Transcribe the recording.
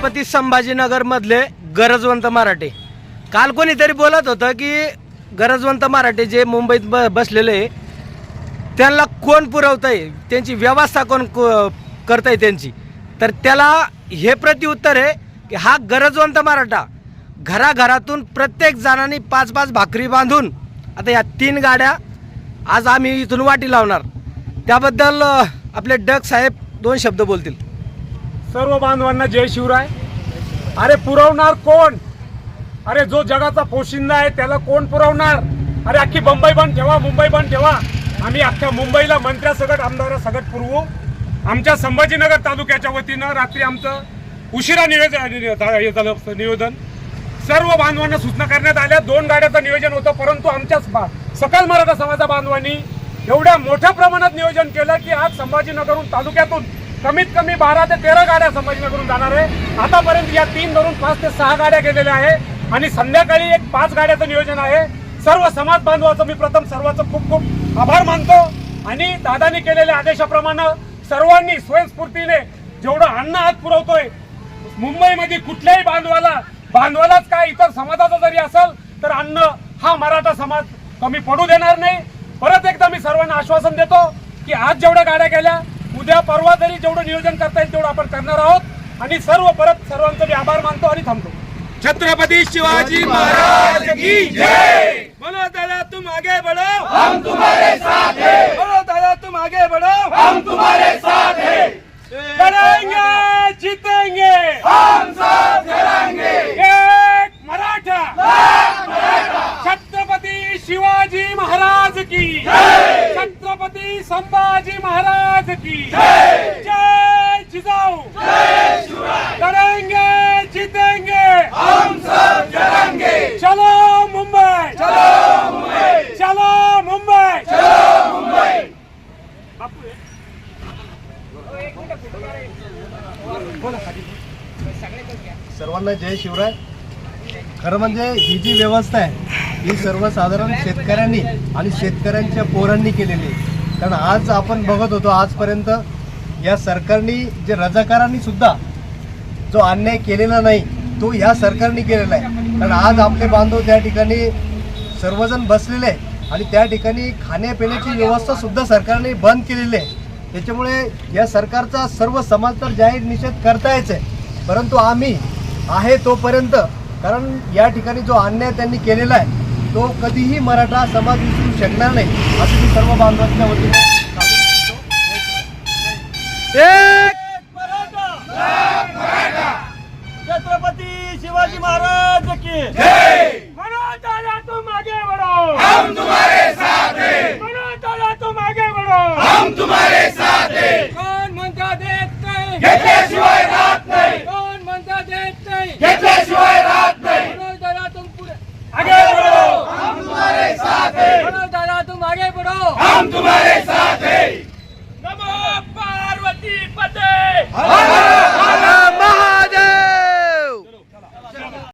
संभाजीनगरमधले गरजवंत मराठे. काल कोणीतरी बोलत होतं की गरजवंत मराठे जे मुंबईत ब बसलेले आहे, त्यांना कोण पुरवतंय? त्यांची व्यवस्था कोण करतंय त्यांची? तर त्याला हे प्रतिउत्तर आहे की हा गरजवंत मराठा घराघरातून प्रत्येक जणांनी पाच पाच भाकरी बांधून आता या तीन गाड्या आज आम्ही इथून वाटी लावणार. त्याबद्दल आपले डग साहेब दोन शब्द बोलतील. सर्व बांधवांना जय शिवराय. अरे पुरवणार कोण? अरे जो जगाचा पोशिंदा आहे त्याला कोण पुरवणार? अरे अख्खी मुंबई बंद ठेवा मुंबई बंद ठेवा. आम्ही अख्ख्या मुंबईला मंत्र्यासकट आमदारासकट पुरवू. आमच्या संभाजीनगर तालुक्याच्या वतीनं रात्री आमचं उशिरा निवेदन हे झालं निवेदन. सर्व बांधवांना सूचना करण्यात आल्या. दोन गाड्याचं नियोजन होतं परंतु आमच्याच बा- सकल मराठा समाजा बांधवांनी एवढ्या मोठ्या प्रमाणात नियोजन केलं की आज संभाजीनगरहून तालुक्यातून कमीत कमी बारा ते तेरा गाड्या संभाजीनगरहून जाणार आहे. आतापर्यंत या तीन धरून पाच ते सहा गाड्या गेलेल्या आहे. आणि संध्याकाळी एक पाच गाड्याचं नियोजन आहे. सर्व समाज बांधवाचं मी प्रथम सर्वांचं खूप खूप आभार मानतो. आणि दादानी केलेल्या आदेशाप्रमाणे सर्वांनी स्वयंस्फूर्तीने जेवढं अन्न आज पुरवतोय मुंबईमध्ये कुठल्याही बांधवाला बांधवालाच काय इतर समाजाचा जरी असेल तर अन्न हा मराठा समाज कमी पडू देणार नाही. परत एकदा मी सर्वांना आश्वासन देतो की आज जेवढ्या गाड्या गेल्या उद्या परवा जरी जेवढं नियोजन करता येईल तेवढं आपण करणार आहोत. आणि सर्व परत सर्वांचे मी आभार मानतो आणि थांबतो. छत्रपति शिवाजी महाराज की जय बोलो दादा तुम आगे बढ़ो हम तुम्हारे साथ हैं बोलो दादा तुम आगे बढ़ो हम तुम्हारे साथ हैं लढेंगे जीतेंगे हम साथ लड़ेंगे एक मराठा छत्रपती शिवाजी महाराज की छत्रपती संभाजी महाराज की। जय जिजाऊ। लड़ेंगे जीतेंगे। हम सब लड़ेंगे चलो मुंबई। चलो मुंबई। चलो मुंबई। चलो मुंबई। सर्वांना जय शिवराय. खरं म्हणजे ही जी व्यवस्था आहे ही सर्वसाधारण शेतकऱ्यांनी आणि शेतकऱ्यांच्या पोरांनी केलेली आहे. कारण आज आपण बघत होतो आजपर्यंत या सरकारने जे रजाकारांनी सुद्धा जो अन्याय केलेला नाही तो ह्या सरकारने केलेला आहे. कारण आज आपले बांधव त्या ठिकाणी सर्वजण बसलेले आहे आणि त्या ठिकाणी खाण्यापिण्याची व्यवस्था सुद्धा सरकारने बंद केलेली आहे. त्याच्यामुळे या सरकारचा सर्व समाज तर जाहीर निषेध करतायच आहे. परंतु आम्ही आहे तोपर्यंत कारण या ठिकाणी जो अन्याय त्यांनी केलेला आहे तो कधीही मराठा समाज विसरू शकणार नाही. असं मी सर्व बांधवांच्या वतीने छत्रपती शिवाजी महाराज की मनोज दादा तुम आगे बढ़ो हम तुम्हारे साथ हैं। मनोज दादा तुम आगे बढ़ो हम तुम्हारे साथ हैं। कौन मंत्र देते घेतले Padre! Padre!